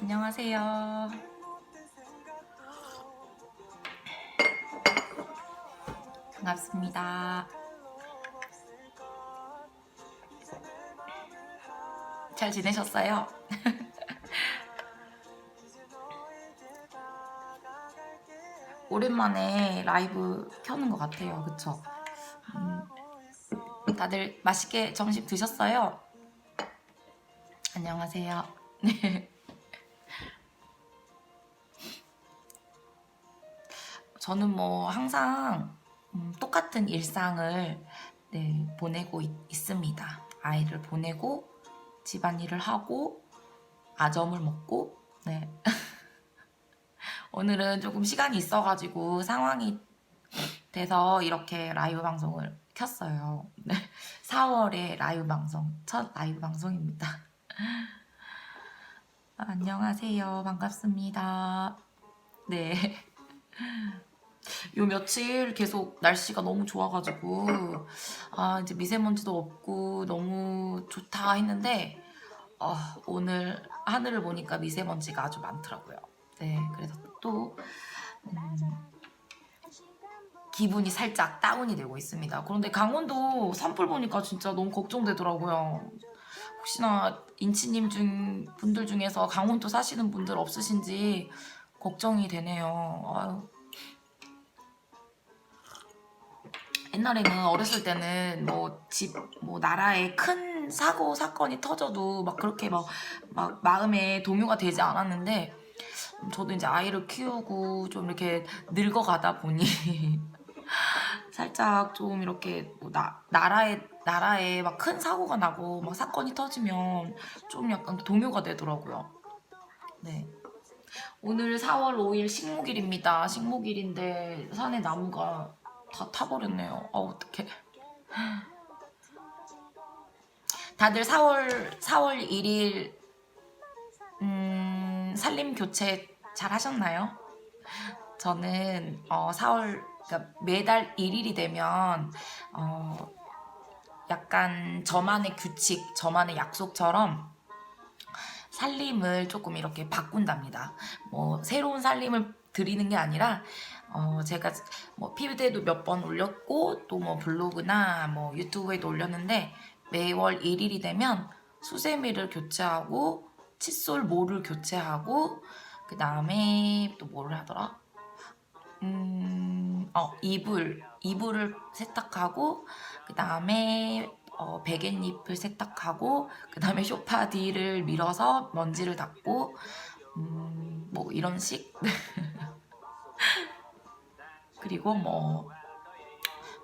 안녕하세요. 반갑습니다. 잘 지내셨어요? 오랜만에 라이브 켜는 것 같아요. 그쵸? 음, 다들 맛있게 점심 드셨어요? 안녕하세요. 저는 뭐 항상 음, 똑같은 일상을 네, 보내고 있, 있습니다. 아이를 보내고 집안일을 하고 아점을 먹고 네. 오늘은 조금 시간이 있어가지고 상황이 돼서 이렇게 라이브 방송을 켰어요. 네. 4월에 라이브 방송 첫 라이브 방송입니다. 안녕하세요. 반갑습니다. 네. 요 며칠 계속 날씨가 너무 좋아가지고 아 이제 미세먼지도 없고 너무 좋다 했는데 아, 오늘 하늘을 보니까 미세먼지가 아주 많더라고요. 네, 그래서 또 음, 기분이 살짝 다운이 되고 있습니다. 그런데 강원도 산불 보니까 진짜 너무 걱정되더라고요. 혹시나 인치님 중 분들 중에서 강원도 사시는 분들 없으신지 걱정이 되네요. 아유. 옛날에는 어렸을 때는 뭐 집 뭐 나라에 큰 사고 사건이 터져도 막 그렇게 막, 막 마음에 동요가 되지 않았는데 저도 이제 아이를 키우고 좀 이렇게 늙어가다 보니 살짝 좀 이렇게 뭐 나, 나라에 나라에 막 큰 사고가 나고 막 사건이 터지면 좀 약간 동요가 되더라고요. 네. 오늘 4월 5일 식목일입니다. 식목일인데 산에 나무가 다 타버렸네요. 아 어떡해. 다들 4월 4월 1일 음, 살림 교체 잘 하셨나요? 저는 어, 4월 그러니까 매달 1일이 되면 어, 약간 저만의 규칙, 저만의 약속처럼 살림을 조금 이렇게 바꾼답니다. 뭐 새로운 살림을 드리는 게 아니라 어 제가 뭐 피드에도 몇 번 올렸고 또 뭐 블로그나 뭐 유튜브에도 올렸는데 매월 1일이 되면 수세미를 교체하고 칫솔 모를 교체하고 그 다음에 또 뭐를 하더라? 음, 어, 이불, 이불을 세탁하고, 그 다음에, 어, 베갯잎을 세탁하고, 그 다음에 쇼파 뒤를 밀어서 먼지를 닦고, 음, 뭐, 이런 식. 그리고 뭐,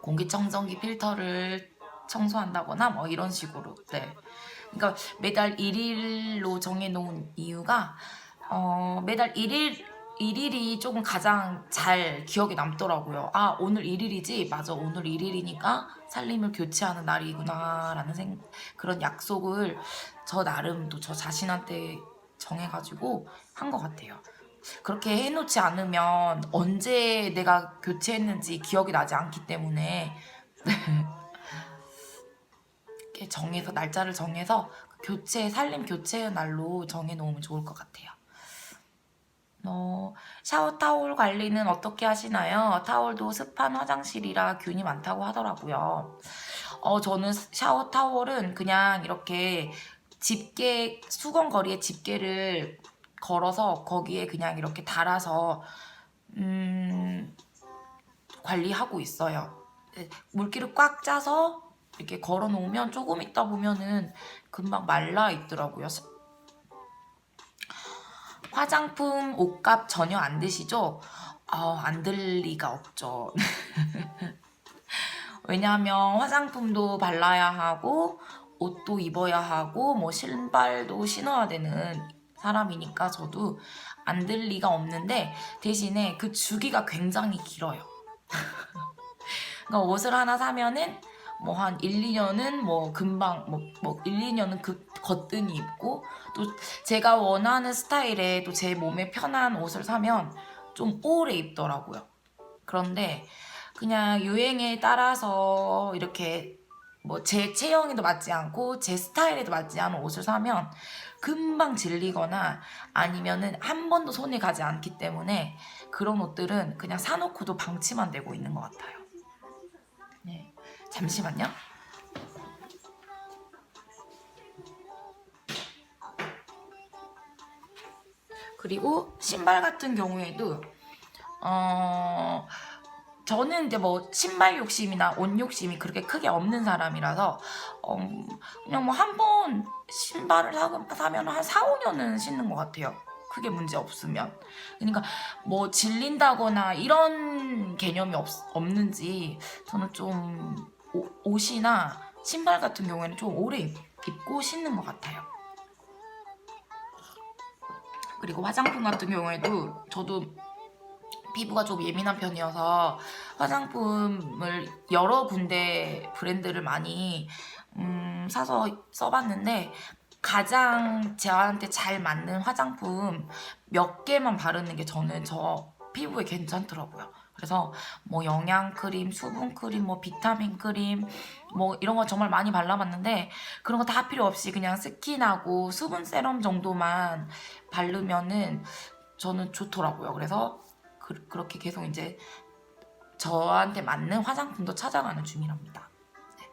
공기청정기 필터를 청소한다거나, 뭐, 이런 식으로. 네. 그러니까 매달 1일로 정해놓은 이유가, 어, 매달 1일, 1일이 조금 가장 잘 기억에 남더라고요. 아, 오늘 1일이지? 맞아, 오늘 1일이니까 살림을 교체하는 날이구나, 라는 생, 그런 약속을 저 나름 또 저 자신한테 정해가지고 한 것 같아요. 그렇게 해놓지 않으면 언제 내가 교체했는지 기억이 나지 않기 때문에 이렇게 정해서, 날짜를 정해서 교체, 살림 교체의 날로 정해놓으면 좋을 것 같아요. 어, 샤워 타올 관리는 어떻게 하시나요? 타올도 습한 화장실이라 균이 많다고 하더라고요. 어, 저는 샤워 타올은 그냥 이렇게 집게, 수건 거리에 집게를 걸어서 거기에 그냥 이렇게 달아서, 음, 관리하고 있어요. 네, 물기를 꽉 짜서 이렇게 걸어 놓으면 조금 있다 보면은 금방 말라 있더라고요. 화장품, 옷값 전혀 안 드시죠? 아, 안들 리가 없죠. 왜냐하면 화장품도 발라야 하고 옷도 입어야 하고 뭐 신발도 신어야 되는 사람이니까 저도 안 들 리가 없는데 대신에 그 주기가 굉장히 길어요. 그러니까 옷을 하나 사면은 뭐 한 1, 2년은 뭐 금방 뭐, 뭐 1, 2년은 그 거뜬히 입고 또 제가 원하는 스타일의 또제 몸에 편한 옷을 사면 좀 오래 입더라고요. 그런데 그냥 유행에 따라서 이렇게 뭐 제 체형에도 맞지 않고 제 스타일에도 맞지 않은 옷을 사면 금방 질리거나 아니면은 한 번도 손이 가지 않기 때문에 그런 옷들은 그냥 사놓고도 방치만 되고 있는 것 같아요. 네, 잠시만요. 그리고 신발 같은 경우에도 어 저는 이제 뭐 신발 욕심이나 옷 욕심이 그렇게 크게 없는 사람이라서 어, 그냥 뭐 한 번 신발을 사, 사면 한 4, 5년은 신는 것 같아요. 크게 문제 없으면. 그러니까 뭐 질린다거나 이런 개념이 없, 없는지 저는 좀 오- 옷이나 신발 같은 경우에는 좀 오래 입- 입고 신는 것 같아요. 그리고 화장품 같은 경우에도 저도 피부가 좀 예민한 편이어서 화장품을 여러 군데 브랜드를 많이 음, 사서 써봤는데 가장 저한테 잘 맞는 화장품 몇 개만 바르는 게 저는 저 피부에 괜찮더라고요. 그래서 뭐 영양 크림, 수분 크림, 뭐 비타민 크림, 뭐 이런 거 정말 많이 발라봤는데 그런 거 다 필요 없이 그냥 스킨하고 수분 세럼 정도만 바르면은 저는 좋더라고요. 그래서 그, 그렇게 계속 이제 저한테 맞는 화장품도 찾아가는 중이랍니다. 네.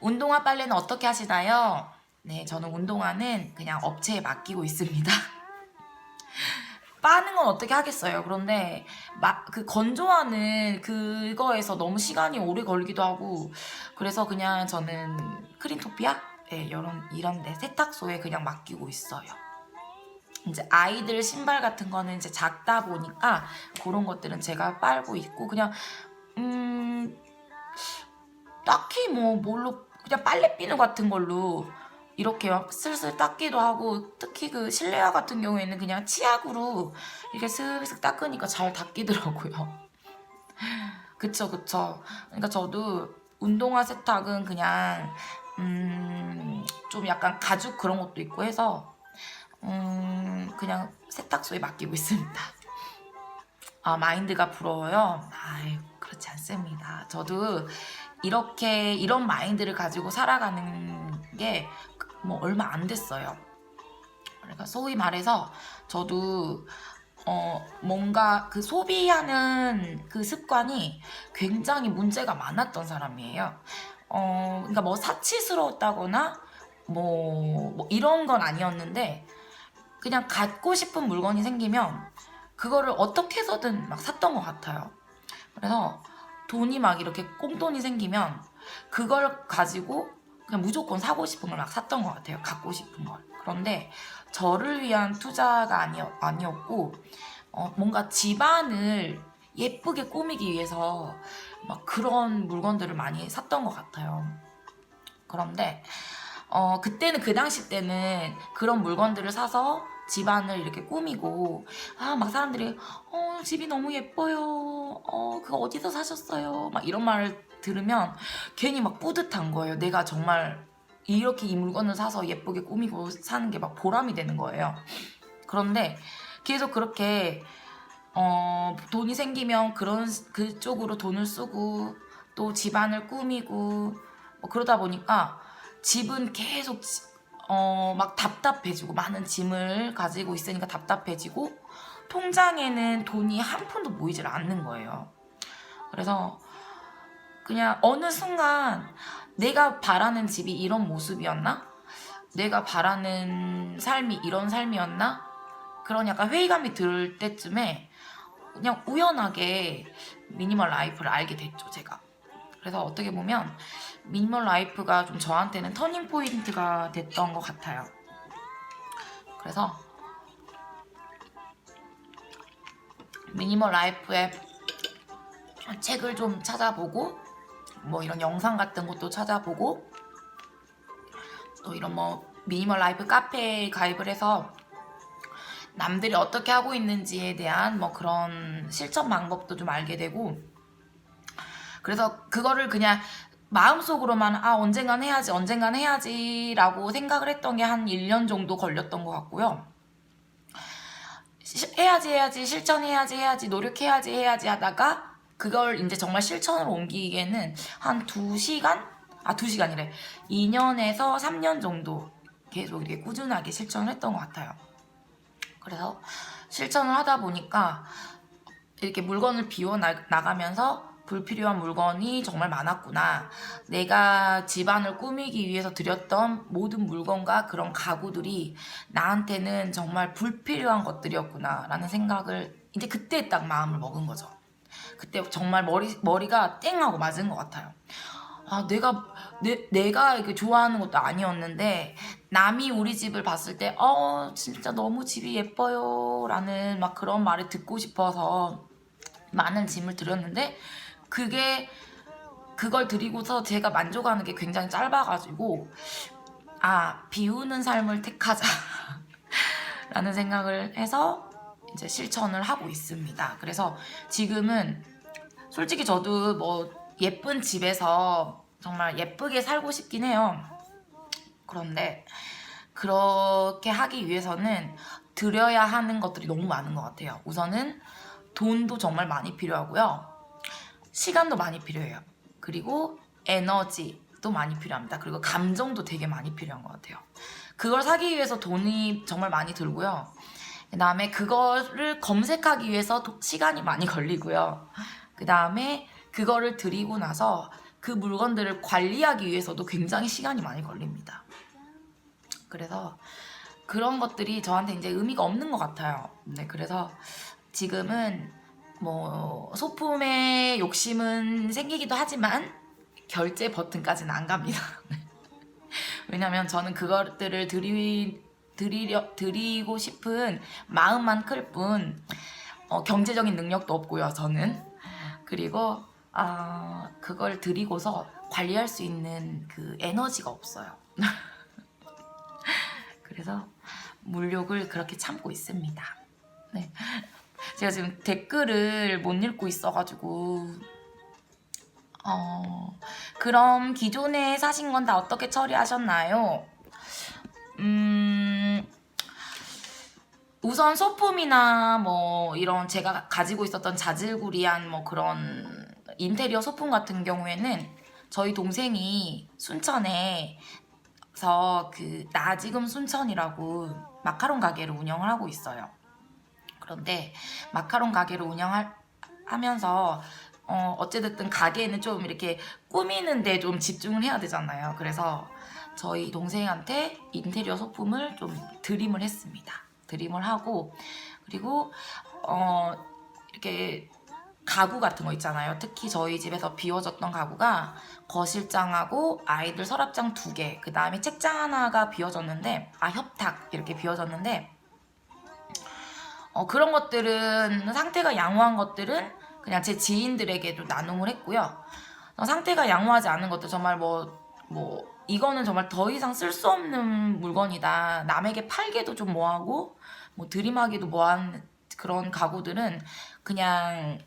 운동화 빨래는 어떻게 하시나요? 네, 저는 운동화는 그냥 업체에 맡기고 있습니다. 빠는 건 어떻게 하겠어요. 그런데 막 그 건조하는 그거에서 너무 시간이 오래 걸리기도 하고 그래서 그냥 저는 크린토피아 네, 이런 이런 데 세탁소에 그냥 맡기고 있어요. 이제 아이들 신발 같은 거는 이제 작다 보니까 그런 것들은 제가 빨고 있고 그냥 음 딱히 뭐 뭘로 그냥 빨래 비누 같은 걸로 이렇게 막 슬슬 닦기도 하고 특히 그 실내화 같은 경우에는 그냥 치약으로 이렇게 슥슥 닦으니까 잘 닦이더라고요. 그쵸 그쵸. 그러니까 저도 운동화 세탁은 그냥 음, 좀 약간 가죽 그런 것도 있고 해서 음, 그냥 세탁소에 맡기고 있습니다. 아, 마인드가 부러워요? 아유, 그렇지 않습니다. 저도 이렇게, 이런 마인드를 가지고 살아가는 게 뭐 얼마 안 됐어요. 그러니까 소위 말해서 저도 어, 뭔가 그 소비하는 그 습관이 굉장히 문제가 많았던 사람이에요. 어, 그러니까 뭐 사치스러웠다거나 뭐, 뭐 이런 건 아니었는데 그냥 갖고 싶은 물건이 생기면 그거를 어떻게 해서든 막 샀던 것 같아요. 그래서 돈이 막 이렇게 꽁돈이 생기면 그걸 가지고 그냥 무조건 사고 싶은 걸 막 샀던 것 같아요. 갖고 싶은 걸. 그런데 저를 위한 투자가 아니었, 아니었고 어, 뭔가 집안을 예쁘게 꾸미기 위해서 막 그런 물건들을 많이 샀던 것 같아요. 그런데 어, 그때는 그 당시 때는 그런 물건들을 사서 집안을 이렇게 꾸미고 아 막 사람들이 어 집이 너무 예뻐요. 어 그거 어디서 사셨어요? 막 이런 말을 들으면 괜히 막 뿌듯한 거예요. 내가 정말 이렇게 이 물건을 사서 예쁘게 꾸미고 사는 게 막 보람이 되는 거예요. 그런데 계속 그렇게 어 돈이 생기면 그런 그쪽으로 돈을 쓰고 또 집안을 꾸미고 뭐 그러다 보니까 집은 계속 어, 막 답답해지고 많은 짐을 가지고 있으니까 답답해지고 통장에는 돈이 한 푼도 모이질 않는 거예요. 그래서 그냥 어느 순간 내가 바라는 집이 이런 모습이었나? 내가 바라는 삶이 이런 삶이었나? 그런 약간 회의감이 들 때쯤에 그냥 우연하게 미니멀 라이프를 알게 됐죠, 제가. 그래서 어떻게 보면 미니멀 라이프가 좀 저한테는 터닝 포인트가 됐던 것 같아요. 그래서 미니멀 라이프의 책을 좀 찾아보고 뭐 이런 영상 같은 것도 찾아보고 또 이런 뭐 미니멀 라이프 카페에 가입을 해서 남들이 어떻게 하고 있는지에 대한 뭐 그런 실천 방법도 좀 알게 되고 그래서 그거를 그냥 마음속으로만 아 언젠간 해야지 언젠간 해야지라고 생각을 했던 게 한 1년 정도 걸렸던 것 같고요. 시- 해야지 해야지 실천해야지 해야지 노력해야지 해야지 하다가 그걸 이제 정말 실천으로 옮기기에는 한 2시간? 아 2시간이래. 2년에서 3년 정도 계속 이렇게 꾸준하게 실천을 했던 것 같아요. 그래서 실천을 하다 보니까 이렇게 물건을 비워 나, 나가면서 불필요한 물건이 정말 많았구나. 내가 집안을 꾸미기 위해서 들였던 모든 물건과 그런 가구들이 나한테는 정말 불필요한 것들이었구나. 라는 생각을 이제 그때 딱 마음을 먹은 거죠. 그때 정말 머리, 머리가 땡 하고 맞은 것 같아요. 아, 내가, 내, 내가 이렇게 좋아하는 것도 아니었는데, 남이 우리 집을 봤을 때, 어, 진짜 너무 집이 예뻐요. 라는 막 그런 말을 듣고 싶어서 많은 짐을 들였는데, 그게, 그걸 드리고서 제가 만족하는 게 굉장히 짧아가지고, 아, 비우는 삶을 택하자. 라는 생각을 해서 이제 실천을 하고 있습니다. 그래서 지금은 솔직히 저도 뭐 예쁜 집에서 정말 예쁘게 살고 싶긴 해요. 그런데 그렇게 하기 위해서는 들여야 하는 것들이 너무 많은 것 같아요. 우선은 돈도 정말 많이 필요하고요. 시간도 많이 필요해요. 그리고 에너지도 많이 필요합니다. 그리고 감정도 되게 많이 필요한 것 같아요. 그걸 사기 위해서 돈이 정말 많이 들고요. 그 다음에 그거를 검색하기 위해서 도- 시간이 많이 걸리고요. 그 다음에 그거를 드리고 나서 그 물건들을 관리하기 위해서도 굉장히 시간이 많이 걸립니다. 그래서 그런 것들이 저한테 이제 의미가 없는 것 같아요. 네, 그래서 지금은 뭐 소품에 욕심은 생기기도 하지만 결제 버튼까지는 안 갑니다. 네. 왜냐면 저는 그것들을 드리, 드리려, 드리고 싶은 마음만 클 뿐, 어, 경제적인 능력도 없고요, 저는. 그리고, 아, 그걸 드리고서 관리할 수 있는 그 에너지가 없어요. 그래서 물욕을 그렇게 참고 있습니다. 네. 제가 지금 댓글을 못 읽고 있어가지고, 어, 그럼 기존에 사신 건 다 어떻게 처리하셨나요? 음, 우선 소품이나 뭐 이런 제가 가지고 있었던 자질구리한 뭐 그런 인테리어 소품 같은 경우에는 저희 동생이 순천에서 그 나 지금 순천이라고 마카롱 가게를 운영을 하고 있어요. 그런데 마카롱 가게를 운영하면서 어, 어찌됐든 가게는 좀 이렇게 꾸미는데 좀 집중을 해야 되잖아요. 그래서 저희 동생한테 인테리어 소품을 좀 드림을 했습니다. 드림을 하고 그리고 어, 이렇게 가구 같은 거 있잖아요. 특히 저희 집에서 비워졌던 가구가 거실장하고 아이들 서랍장 두 개, 그 다음에 책장 하나가 비워졌는데, 아, 협탁 이렇게 비워졌는데, 어, 그런 것들은 상태가 양호한 것들은 그냥 제 지인들에게도 나눔을 했고요. 어, 상태가 양호하지 않은 것들 정말 뭐, 뭐, 이거는 정말 더 이상 쓸 수 없는 물건이다. 남에게 팔기도 좀 뭐하고, 뭐, 드림하기도 뭐한 그런 가구들은 그냥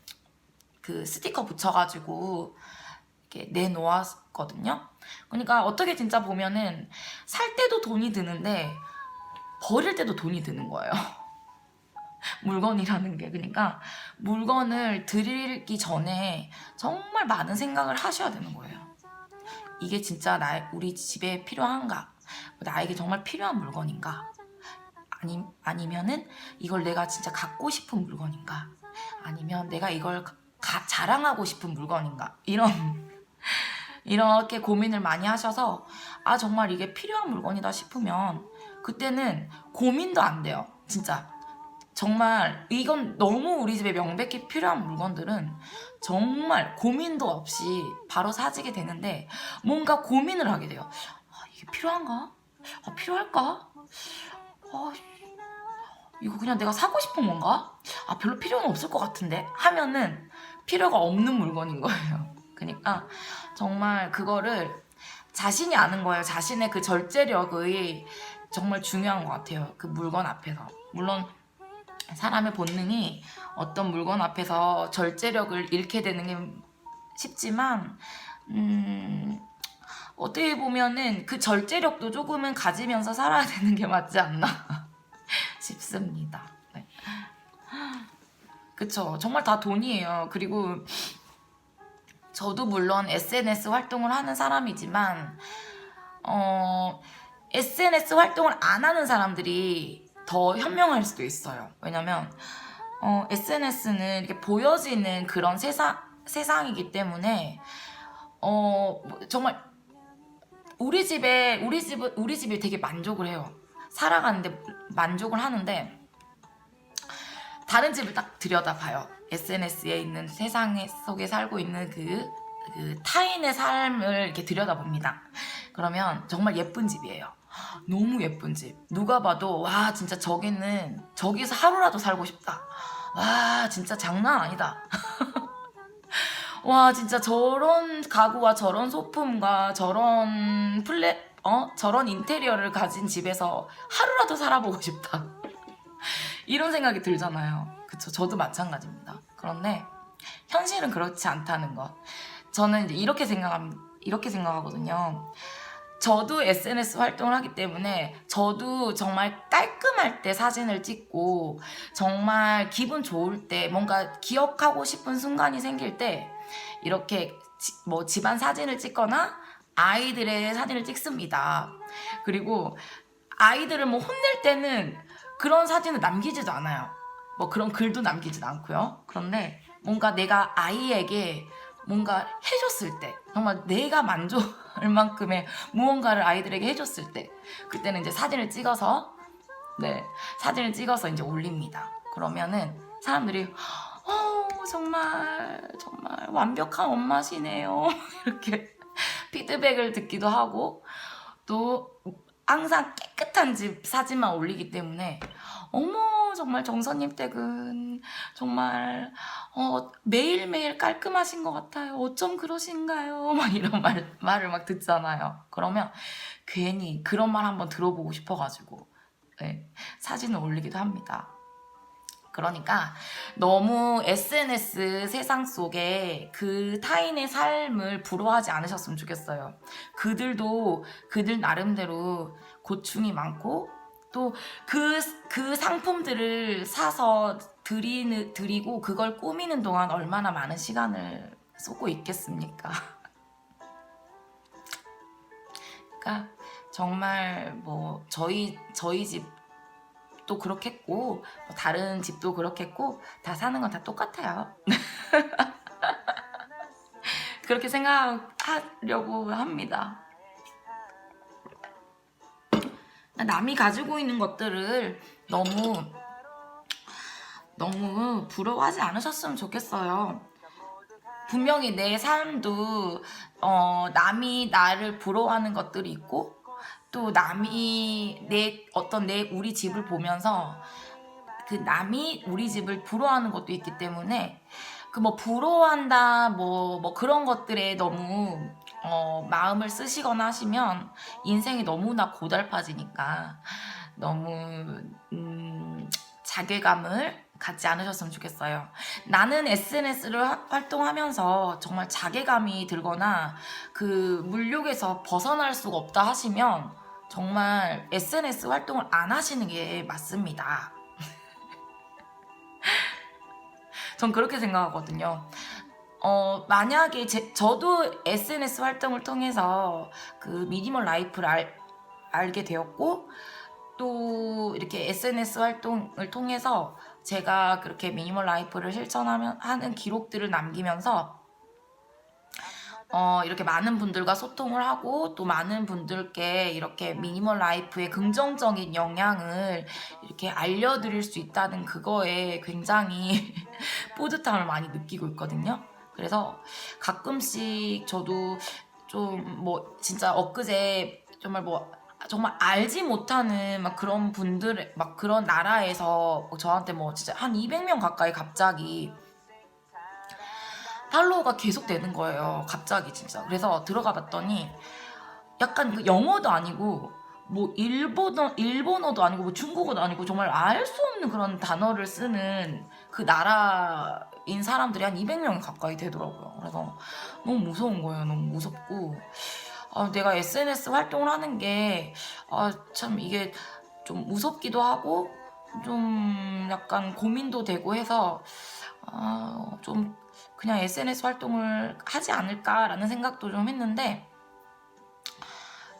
그 스티커 붙여가지고 이렇게 내놓았거든요. 그러니까 어떻게 진짜 보면은 살 때도 돈이 드는데 버릴 때도 돈이 드는 거예요. 물건이라는 게 그러니까 물건을 드리기 전에 정말 많은 생각을 하셔야 되는 거예요. 이게 진짜 나 우리 집에 필요한가? 나에게 정말 필요한 물건인가? 아니 아니면은 이걸 내가 진짜 갖고 싶은 물건인가? 아니면 내가 이걸 가- 자랑하고 싶은 물건인가? 이런 이렇게 고민을 많이 하셔서 아 정말 이게 필요한 물건이다 싶으면 그때는 고민도 안 돼요. 진짜 정말 이건 너무 우리 집에 명백히 필요한 물건들은 정말 고민도 없이 바로 사지게 되는데 뭔가 고민을 하게 돼요. 아, 이게 필요한가? 아, 필요할까? 아, 이거 그냥 내가 사고 싶은 건가? 아, 별로 필요는 없을 것 같은데? 하면은 필요가 없는 물건인 거예요. 그러니까 정말 그거를 자신이 아는 거예요. 자신의 그 절제력이 정말 중요한 것 같아요. 그 물건 앞에서. 물론 사람의 본능이 어떤 물건 앞에서 절제력을 잃게 되는 게 쉽지만, 음, 어떻게 보면은 그 절제력도 조금은 가지면서 살아야 되는 게 맞지 않나 싶습니다. 네. 그쵸. 정말 다 돈이에요. 그리고 저도 물론 SNS 활동을 하는 사람이지만, 어, SNS 활동을 안 하는 사람들이 더 현명할 수도 있어요. 왜냐면 어, SNS는 이렇게 보여지는 그런 세상 세상이기 때문에 어 뭐, 정말 우리 집에 우리 집은 우리 집이 되게 만족을 해요. 살아가는데 만족을 하는데 다른 집을 딱 들여다봐요. SNS에 있는 세상 속에 살고 있는 그, 그 타인의 삶을 이렇게 들여다봅니다. 그러면 정말 예쁜 집이에요. 너무 예쁜 집. 누가 봐도 와 진짜 저기는 저기서 하루라도 살고 싶다. 와 진짜 장난 아니다. 와 진짜 저런 가구와 저런 소품과 저런 플랫 어 저런 인테리어를 가진 집에서 하루라도 살아보고 싶다. 이런 생각이 들잖아요. 그쵸? 저도 마찬가지입니다. 그런데 현실은 그렇지 않다는 것. 저는 이제 이렇게 생각함 이렇게 생각하거든요. 저도 SNS 활동을 하기 때문에 저도 정말 깔끔할 때 사진을 찍고 정말 기분 좋을 때 뭔가 기억하고 싶은 순간이 생길 때 이렇게 지- 뭐 집안 사진을 찍거나 아이들의 사진을 찍습니다. 그리고 아이들을 뭐 혼낼 때는 그런 사진을 남기지도 않아요. 뭐 그런 글도 남기지도 않고요. 그런데 뭔가 내가 아이에게 뭔가 해줬을 때 정말 내가 만족할 만큼의 무언가를 아이들에게 해줬을 때 그때는 이제 사진을 찍어서 네 사진을 찍어서 이제 올립니다. 그러면은 사람들이 어 정말 정말 완벽한 엄마시네요 이렇게 피드백을 듣기도 하고 또 항상 깨끗한 집 사진만 올리기 때문에 어머 정말 정선님 댁은 정말 어, 매일매일 깔끔하신 것 같아요. 어쩜 그러신가요? 막 이런 말, 말을 막 듣잖아요. 그러면 괜히 그런 말 한번 들어보고 싶어가지고 네, 사진을 올리기도 합니다. 그러니까 너무 SNS 세상 속에 그 타인의 삶을 부러워하지 않으셨으면 좋겠어요. 그들도 그들 나름대로 고충이 많고 또그그 상품들을 사서 드리는 드리고 그걸 꾸미는 동안 얼마나 많은 시간을 쏟고 있겠습니까? 그러니까 정말 뭐 저희 저희 집도 그렇겠고 뭐 다른 집도 그렇겠고 다 사는 건 다 똑같아요. 그렇게 생각하려고 합니다. 남이 가지고 있는 것들을 너무 너무 부러워하지 않으셨으면 좋겠어요. 분명히 내 삶도 어, 남이 나를 부러워하는 것들이 있고 또 남이 내 어떤 내 우리 집을 보면서 그 남이 우리 집을 부러워하는 것도 있기 때문에 그 뭐 부러워한다 뭐 뭐 그런 것들에 너무 어, 마음을 쓰시거나 하시면 인생이 너무나 고달파지니까 너무 음, 자괴감을 갖지 않으셨으면 좋겠어요. 나는 SNS를 활동하면서 정말 자괴감이 들거나 그 물욕에서 벗어날 수가 없다 하시면 정말 SNS 활동을 안 하시는 게 맞습니다. 전 그렇게 생각하거든요. 어, 만약에 제, 저도 SNS 활동을 통해서 그 미니멀 라이프를 알, 알게 되었고, 또 이렇게 SNS 활동을 통해서 제가 그렇게 미니멀 라이프를 실천하면 하는 기록들을 남기면서 어, 이렇게 많은 분들과 소통을 하고 또 많은 분들께 이렇게 미니멀 라이프의 긍정적인 영향을 이렇게 알려드릴 수 있다는 그거에 굉장히 뿌듯함을 많이 느끼고 있거든요. 그래서 가끔씩 저도 좀 뭐 진짜 엊그제 정말 뭐 정말 알지 못하는 막 그런 분들 막 그런 나라에서 저한테 뭐 진짜 한 200명 가까이 갑자기 팔로우가 계속 되는 거예요. 갑자기 진짜. 그래서 들어가 봤더니 약간 그 영어도 아니고 뭐 일본어 일본어도 아니고 뭐 중국어도 아니고 정말 알 수 없는 그런 단어를 쓰는 그 나라 인 사람들이 한 200명 가까이 되더라고요. 그래서 너무 무서운 거예요. 너무 무섭고 아, 내가 SNS 활동을 하는 게 아, 참 이게 좀 무섭기도 하고 좀 약간 고민도 되고 해서 아, 좀 그냥 SNS 활동을 하지 않을까라는 생각도 좀 했는데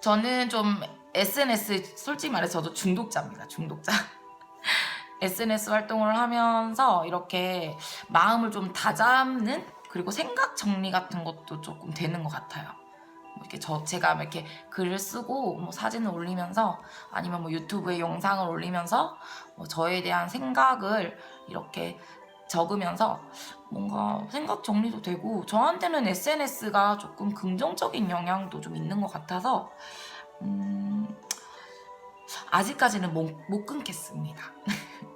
저는 좀 SNS 솔직히 말해서 저도 중독자입니다. 중독자. SNS 활동을 하면서 이렇게 마음을 좀 다잡는 그리고 생각 정리 같은 것도 조금 되는 것 같아요. 뭐 이렇게 저 제가 이렇게 글을 쓰고 뭐 사진을 올리면서 아니면 뭐 유튜브에 영상을 올리면서 뭐 저에 대한 생각을 이렇게 적으면서 뭔가 생각 정리도 되고 저한테는 SNS가 조금 긍정적인 영향도 좀 있는 것 같아서 음, 아직까지는 못, 못 끊겠습니다.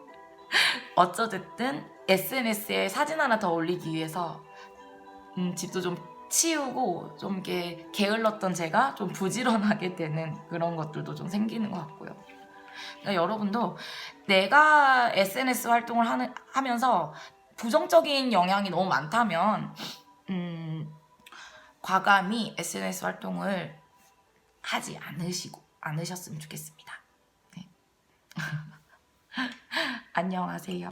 어쩌됐든 SNS에 사진 하나 더 올리기 위해서 음, 집도 좀 치우고 좀 이렇게 게을렀던 제가 좀 부지런하게 되는 그런 것들도 좀 생기는 것 같고요. 그러니까 여러분도 내가 SNS 활동을 하는, 하면서 부정적인 영향이 너무 많다면 음, 과감히 SNS 활동을 하지 않으시고 않으셨으면 좋겠습니다. 네. 안녕하세요.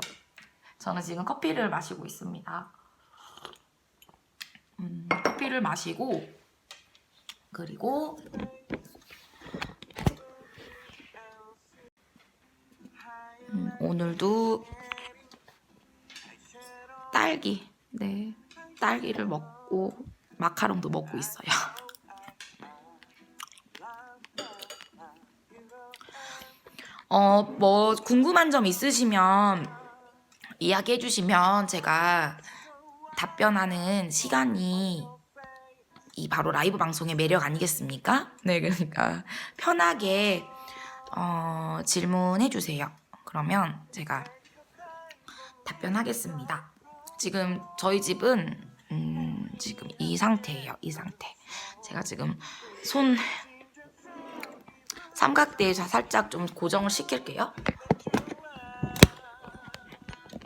저는 지금 커피를 마시고 있습니다. 음, 커피를 마시고 그리고 음, 오늘도 딸기 네 딸기를 먹고 마카롱도 먹고 있어요. 어, 뭐 궁금한 점 있으시면 이야기해 주시면 제가 답변하는 시간이 이 바로 라이브 방송의 매력 아니겠습니까? 네, 그러니까 편하게 어, 질문해 주세요. 그러면 제가 답변하겠습니다. 지금 저희 집은 음, 지금 이 상태예요. 이 상태. 제가 지금 손 삼각대에서 살짝 좀 고정을 시킬게요.